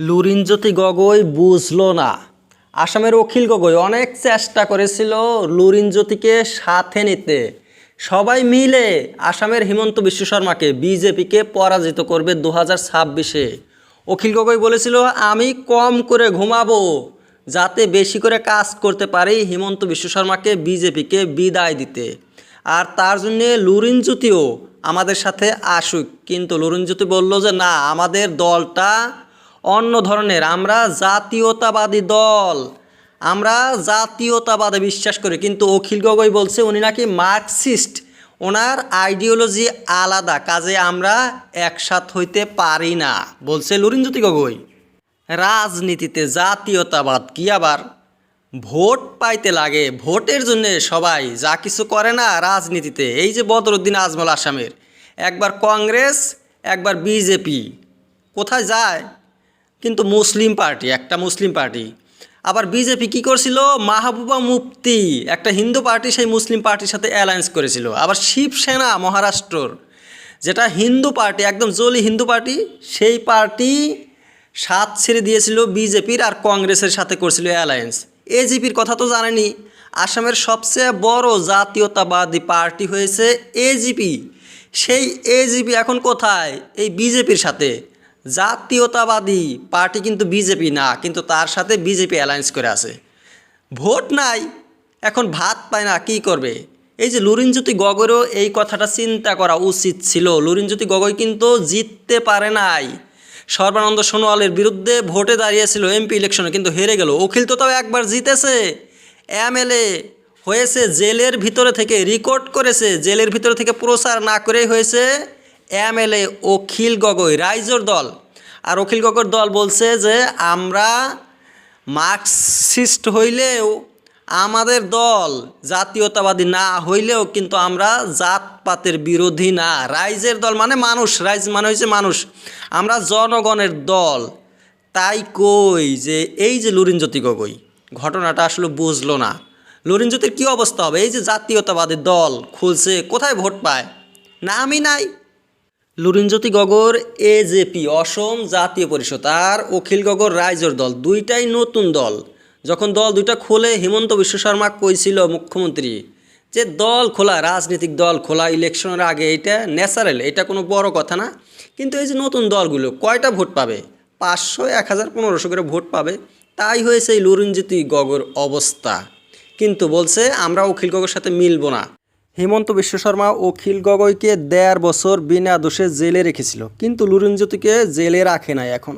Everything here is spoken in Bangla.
লুরিনজ্যোতি গগৈ বুঝলো না। আসামের অখিল গগৈ অনেক চেষ্টা করেছিল লুরিনজ্যোতিকে সাথে নিতে। সবাই মিলে আসামের হিমন্ত বিশ্ব শর্মাকে বিজেপিকে পরাজিত করবে দু হাজার ছাব্বিশে। অখিল গগৈ বলেছিল, আমি কম করে ঘুমাবো, যাতে বেশি করে কাজ করতে পারি হিমন্ত বিশ্ব শর্মাকে বিজেপিকে বিদায় দিতে। আর তার জন্যে লুরিনজ্যোতিও আমাদের সাথে আসুক। কিন্তু লুরিনজ্যোতি বলল যে, না, আমাদের দলটা অন্য ধরনের, আমরা জাতীয়তাবাদী দল। আমরা জাতীয়তাবাদে বিশ্বাস করি, কিন্তু অখিল গগৈ বলছে উনি নাকি মার্কসিস্ট। ওনার আইডিওলজি আলাদা, কাজে আমরা একসাথ হইতে পারি না, বলছে লুরিনজ্যোতি গগৈ। রাজনীতিতে জাতীয়তাবাদ কি আবার? ভোট পাইতে লাগে, ভোটের জন্য সবাই যা কিছু করে না রাজনীতিতে, এই যে বদরুদ্দিন আজমল আসামের। একবার কংগ্রেস, একবার বিজেপি। কোথায় যায়? কিন্তু মুসলিম পার্টি, একটা মুসলিম পার্টি। আবার বিজেপি কি করছিল? মাহবুবা মুফতি, একটা হিন্দু পার্টি সেই মুসলিম পার্টির সাথে অ্যালায়েন্স করেছিল। আবার শিবসেনা মহারাষ্ট্রর, যেটা হিন্দু পার্টি, একদম জলি হিন্দু পার্টি, সেই পার্টি সাত ছেড়ে দিয়েছিল বিজেপির আর কংগ্রেসের সাথে করছিল অ্যালায়েন্স এজিপির কথা তো জানেনি। আসামের সবচেয়ে বড় জাতীয়তাবাদী পার্টি হয়েছে এজিপি সেই এজিপি এখন কোথায়? এই বিজেপির সাথে। জাতীয়তাবাদী পার্টি কিন্তু বিজেপি না, কিন্তু তার সাথে বিজেপি অ্যালায়েন্স করে আছে। ভোট নাই, এখন ভাত পায় না, কী করবে? এই যে লুরিনজ্যোতি গগৈরও এই কথাটা চিন্তা করা উচিত ছিল। লুরিনজ্যোতি গগৈ কিন্তু জিততে পারে নাই। সর্বানন্দ সোনোয়ালের বিরুদ্ধে ভোটে দাঁড়িয়েছিল এমপি ইলেকশনে, কিন্তু হেরে গেল। অখিল তো তাও একবার জিতেছে। এমএলএ হয়েছে জেলের ভিতরে থেকে, রেকর্ড করেছে, জেলের ভিতরে থেকে প্রচার না করেই হয়েছে এমএলএ অখিল গগৈ, রাইজোর দল। আর অখিল গগৈর দল বলছে যে, আমরা মার্কসিস্ট হইলেও আমাদের দল জাতীয়তাবাদী না হইলেও কিন্তু আমরা জাতপাতের বিরোধী না। রাইজের দল মানে মানুষ, রাইজ মানে হচ্ছে মানুষ। আমরা জনগণের দল। তাই কই যে, এই যে লুরিনজ্যোতি গগৈ, ঘটনাটা আসলে বুঝলো না। লুরিনজ্যোতির কী অবস্থা হবে? এই যে জাতীয়তাবাদী দল খুলছে, কোথায় ভোট পায়? নামই নাই। লুরিনজ্যোতি গগর, এজেপি, অসম জাতীয় পরিষদ আর অখিল গগর রাইজর দল, দুইটাই নতুন দল। যখন দল দুইটা খোলে, হিমন্ত বিশ্ব শর্মা কইছিল মুখ্যমন্ত্রী? যে দল খোলা, রাজনৈতিক দল খোলা, ইলেকশনের আগে এটা ন্যাচারাল, এটা কোনো বড় কথা না। কিন্তু এই যে নতুন দলগুলো, কয়টা ভোট পাবে? পাঁচশো, এক হাজার, পনেরোশো করে ভোট পাবে। তাই হয়েছে এই লুরিনজ্যোতি গগর অবস্থা। কিন্তু বলছে, আমরা অখিল গগর সাথে মিলবো না। হেমন্ত বিশ্ব শর্মা ও খিল গগৈকে দেড় বছর বিনা দোষে জেলে রেখেছিল। কিন্তু লুরুঞ্জ্যোতিকে জেলে রাখে নাই এখনও